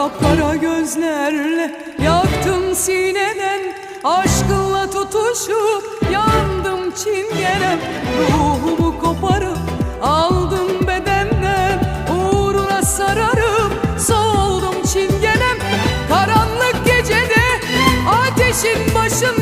kapkara gözlerle Yaktım sineden aşkınla tutuşup Yandım çingenem ruhumu koparıp Aldım bedenden uğruna sararım Soğuldum çingenem. Karanlık gecede Ateşin başında